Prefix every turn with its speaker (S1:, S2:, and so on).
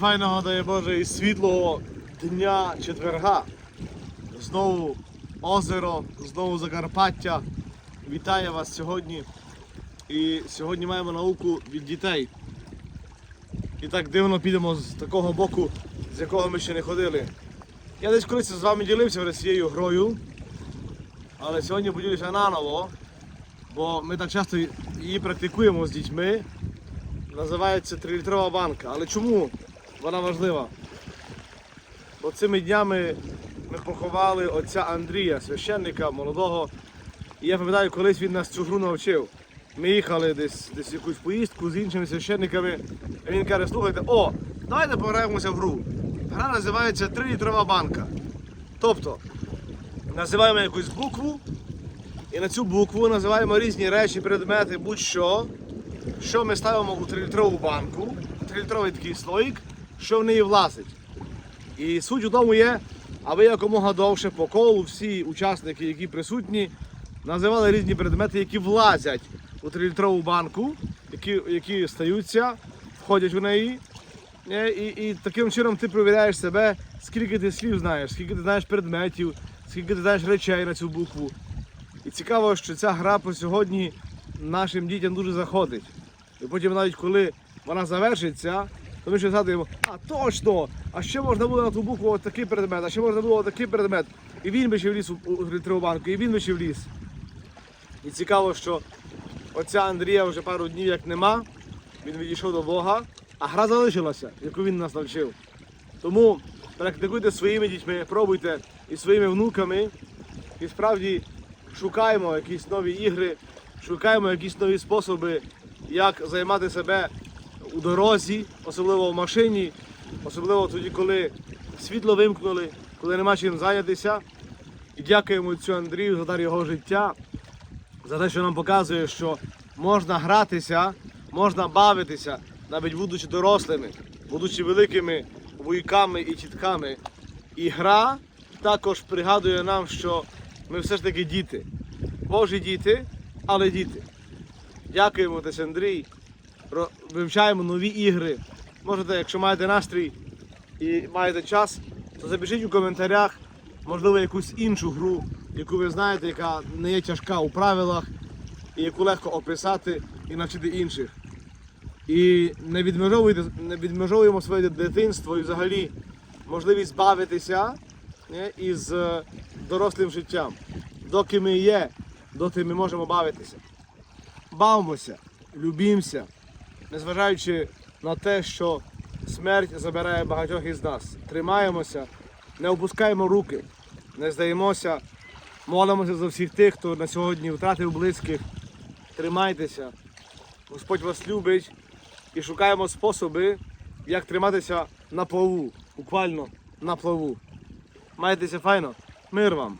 S1: файного, дає Боже, і світлого дня четверга. Знову озеро, знову Закарпаття. Вітаю вас сьогодні. І сьогодні маємо науку від дітей. І так дивно підемо з такого боку, з якого ми ще не ходили. Я десь колись з вами ділився цією грою, але сьогодні поділюся наново, бо ми так часто її практикуємо з дітьми. Називається 3-літрова банка. Але чому вона важлива? Бо цими днями ми поховали отця Андрія, священника молодого. І я пам'ятаю, колись він нас цю гру навчив. Ми їхали десь, десь якусь поїздку з іншими священниками. І він каже, слухайте, о, давайте пограємося в гру. Гра називається 3-літрова банка. Тобто, називаємо якусь букву, і на цю букву називаємо різні речі, предмети, будь-що, що ми ставимо у 3-літрову банку, 3-літровий такий слоїк, що в неї влазить. І суть у тому є, аби якомога довше по колу всі учасники, які присутні, називали різні предмети, які влазять у 3-літрову банку, які, які стаються, входять у неї. Е, І, і таким чином ти перевіряєш себе, скільки ти слів знаєш, скільки ти знаєш предметів, скільки ти знаєш речей на цю букву. І цікаво, що ця гра по сьогодні нашим дітям дуже заходить. І потім навіть коли вона завершиться, то ми ще згадуємо, а точно! А ще можна було на ту букву такий предмет, а ще можна було такий предмет. І він би ще вліз у, у і він би ще вліз. І цікаво, що отця Андрія вже пару днів як нема, він відійшов до Бога, а гра залишилася, яку він нас навчив. Тому практикуйте своїми дітьми, пробуйте і своїми внуками. І справді шукаємо якісь нові ігри, шукаємо якісь нові способи, як займати себе у дорозі, особливо в машині, особливо тоді, коли світло вимкнули, коли нема чим зайнятися. І дякуємо цю Андрію за дар його життя, за те, що нам показує, що можна гратися, можна бавитися, навіть будучи дорослими, будучи великими вуйками і тітками. І гра також пригадує нам, що ми все ж таки діти. Божі діти, але діти. Дякуємо, отець Андрій. Вивчаємо нові ігри. Можете, якщо маєте настрій і маєте час, то запишіть у коментарях, можливо, якусь іншу гру, яку ви знаєте, яка не є тяжка у правилах, і яку легко описати і навчити інших. І не відмежовуйте, не відмежовуємо своє дитинство і взагалі можливість бавитися із е, дорослим життям. Доки ми є, доти ми можемо бавитися. Бавимося, любімося, незважаючи на те, що смерть забирає багатьох із нас. Тримаємося, не опускаємо руки, не здаємося, молимося за всіх тих, хто на сьогодні втратив близьких. Тримайтеся, Господь вас любить і шукаємо способи, як триматися на плаву, буквально на плаву. Майтеся файно, мир вам!